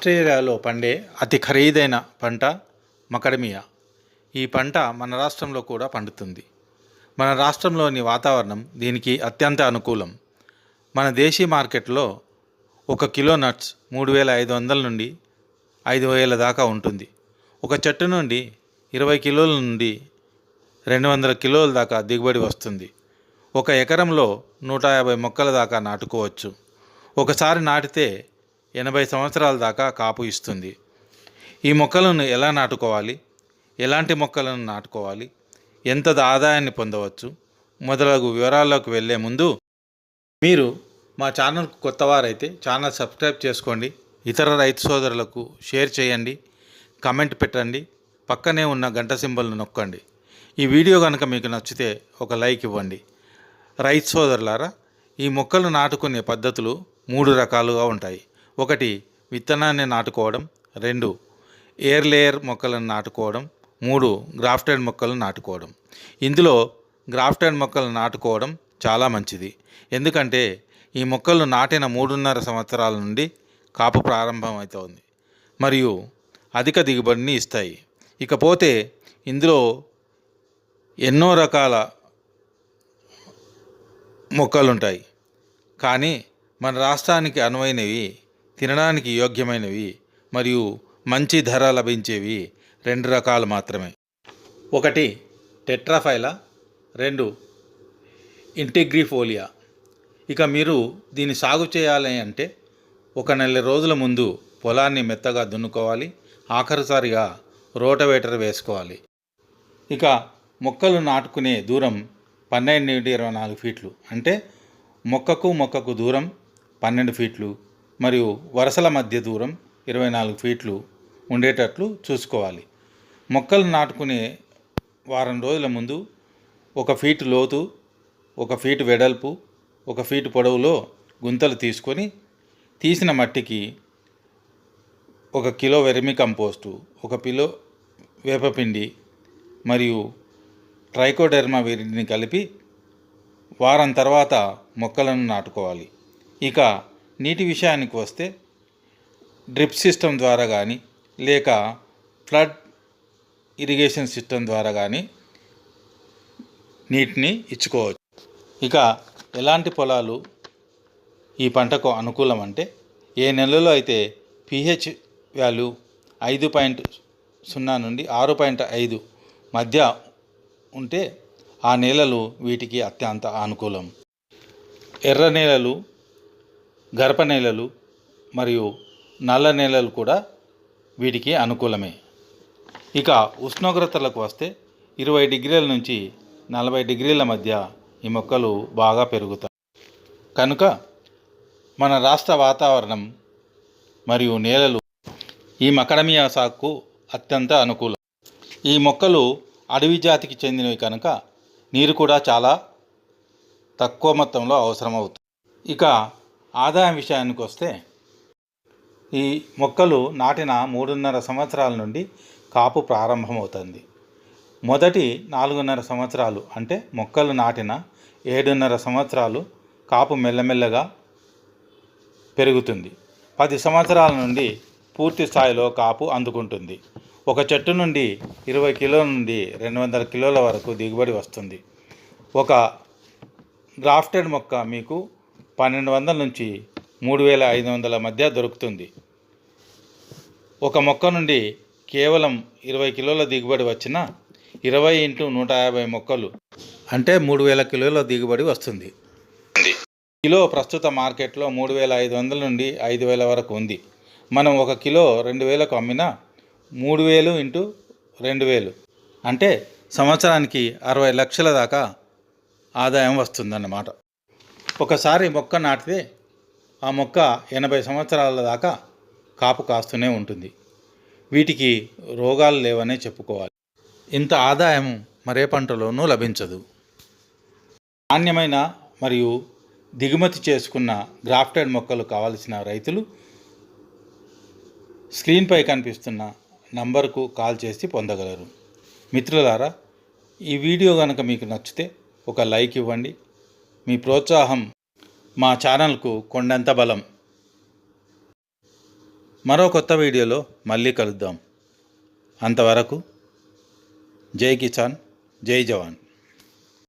ఆస్ట్రేలియాలో పండే అతి ఖరీదైన పంట మకడమియా. ఈ పంట మన రాష్ట్రంలో కూడా పండుతుంది. మన రాష్ట్రంలోని వాతావరణం దీనికి అత్యంత అనుకూలం. మన దేశీ మార్కెట్లో ఒక కిలో నట్స్ మూడు వేల ఐదు వందల నుండి ఐదు వేల దాకా ఉంటుంది. ఒక చెట్టు నుండి ఇరవై కిలోల నుండి రెండు వందల కిలోల దాకా దిగుబడి వస్తుంది. ఒక ఎకరంలో నూట యాభై మొక్కల దాకా నాటుకోవచ్చు. ఒకసారి నాటితే ఎనభై సంవత్సరాల దాకా కాపు ఇస్తుంది. ఈ మొక్కలను ఎలా నాటుకోవాలి? ఎలాంటి మొక్కలను నాటుకోవాలి? ఎంత ఆదాయాన్ని పొందవచ్చు? మొదలగు వివరాల్లోకి వెళ్ళే ముందు మీరు మా ఛానల్కు కొత్తవారైతే ఛానల్ సబ్స్క్రైబ్ చేసుకోండి. ఇతర రైతు సోదరులకు షేర్ చేయండి. కమెంట్ పెట్టండి. పక్కనే ఉన్న గంట సింబల్ను నొక్కండి. ఈ వీడియో కనుక మీకు నచ్చితే ఒక లైక్ ఇవ్వండి. రైతు సోదరులారా ఈ మొక్కలు నాటుకునే పద్ధతులు మూడు రకాలుగా ఉంటాయి. ఒకటి విత్తనాన్ని నాటుకోవడం. రెండు ఎయిర్ లేయర్ మొక్కలను నాటుకోవడం. మూడు గ్రాఫ్టెడ్ మొక్కలను నాటుకోవడం. ఇందులో గ్రాఫ్టెడ్ మొక్కలు నాటుకోవడం చాలా మంచిది. ఎందుకంటే ఈ మొక్కలు నాటిన మూడున్నర సంవత్సరాల నుండి కాపు ప్రారంభమవుతోంది. మరియు అధిక దిగుబడిని ఇస్తాయి. ఇకపోతే ఇందులో ఎన్నో రకాల మొక్కలుంటాయి. కానీ మన రాష్ట్రానికి అనువైనవి తినడానికి యోగ్యమైనవి మరియు మంచి ధర లభించేవి రెండు రకాలు మాత్రమే. ఒకటి టెట్రాఫైలా రెండు ఇంటిగ్రిఫోలియా. ఇక మీరు దీన్ని సాగు చేయాలి అంటే ఒక నెల రోజుల ముందు పొలాన్ని మెత్తగా దున్నుకోవాలి ఆఖరిసారిగా రోటవేటర్ వేసుకోవాలి. ఇక మొక్కలు నాటుకునే దూరం పన్నెండు నుండి ఇరవై నాలుగు ఫీట్లు అంటే మొక్కకు మొక్కకు దూరం పన్నెండు ఫీట్లు. మరియు వరుసల మధ్య దూరం ఇరవై నాలుగు ఫీట్లు ఉండేటట్లు చూసుకోవాలి. మొక్కలు నాటుకునే వారం రోజుల ముందు ఒక ఫీటు లోతు ఒక ఫీటు వెడల్పు ఒక ఫీటు పొడవులో గుంతలు తీసుకొని తీసిన మట్టికి ఒక కిలో వెర్మి కంపోస్టు ఒక కిలో వేపపిండి మరియు ట్రైకోడెర్మా వీరిని కలిపి వారం తర్వాత మొక్కలను నాటుకోవాలి. ఇక నీటి విషయానికి వస్తే డ్రిప్ సిస్టమ్ ద్వారా కానీ లేక ఫ్లడ్ ఇరిగేషన్ సిస్టమ్ ద్వారా కానీ నీటిని ఇచ్చుకోవచ్చు. ఇక ఎలాంటి పొలాలు ఈ పంటకు అనుకూలం అంటే ఏ నెలలో అయితే పిహెచ్ వాల్యూ ఐదు పాయింట్ సున్నా నుండి ఆరు పాయింట్ ఐదు మధ్య ఉంటే ఆ నేలలు వీటికి అత్యంత అనుకూలం. ఎర్ర నేలలు గర్భనేలలు నేలలు మరియు నల్ల నేలలు కూడా వీటికి అనుకూలమే. ఇక ఉష్ణోగ్రతలకు వస్తే ఇరవై డిగ్రీల నుంచి నలభై డిగ్రీల మధ్య ఈ మొక్కలు బాగా పెరుగుతాయి. కనుక మన రాష్ట్ర వాతావరణం మరియు నేలలు ఈ మకడమియా సాగుకు అత్యంత అనుకూలం. ఈ మొక్కలు అడవి జాతికి చెందినవి కనుక నీరు కూడా చాలా తక్కువ మొత్తంలో అవసరమవుతుంది. ఇక ఆదాయం విషయానికి వస్తే ఈ మొక్కలు నాటిన మూడున్నర సంవత్సరాల నుండి కాపు ప్రారంభమవుతుంది. మొదటి నాలుగున్నర సంవత్సరాలు అంటే మొక్కలు నాటిన ఏడున్నర సంవత్సరాలు కాపు మెల్లమెల్లగా పెరుగుతుంది. పది సంవత్సరాల నుండి పూర్తి స్థాయిలో కాపు అందుకుంటుంది. ఒక చెట్టు నుండి ఇరవై కిలోల నుండి రెండు వందల కిలోల వరకు దిగుబడి వస్తుంది. ఒక గ్రాఫ్టెడ్ మొక్క మీకు పన్నెండు వందల నుంచి మూడు వేల ఐదు వందల మధ్య దొరుకుతుంది. ఒక మొక్క నుండి కేవలం ఇరవై కిలోల దిగుబడి వచ్చిన ఇరవై ఇంటూ నూట యాభై మొక్కలు అంటే మూడు వేల కిలోల దిగుబడి వస్తుంది. కిలో ప్రస్తుత మార్కెట్లో మూడు వేల ఐదు వందల నుండి ఐదు వేల వరకు ఉంది. మనం ఒక కిలో రెండు వేలకు అమ్మినా మూడు వేలు ఇంటూ రెండు వేలు అంటే సంవత్సరానికి అరవై లక్షల దాకా ఆదాయం వస్తుందన్నమాట. ఒకసారి మొక్క నాటితే ఆ మొక్క ఎనభై సంవత్సరాల దాకా కాపు కాస్తూనే ఉంటుంది. వీటికి రోగాలు లేవనే చెప్పుకోవాలి. ఇంత ఆదాయం మరే పంటలోనూ లభించదు. నాణ్యమైన మరియు దిగుమతి చేసుకున్న గ్రాఫ్టెడ్ మొక్కలు కావలసిన రైతులు స్క్రీన్పై కనిపిస్తున్న నంబర్కు కాల్ చేసి పొందగలరు. మిత్రులారా ఈ వీడియో కనుక మీకు నచ్చితే ఒక లైక్ ఇవ్వండి. మీ ప్రోత్సాహం మా ఛానల్కు కొండంత బలం. మరో కొత్త వీడియోలో మళ్ళీ కలుద్దాం. అంతవరకు జై కిసాన్ జై జవాన్.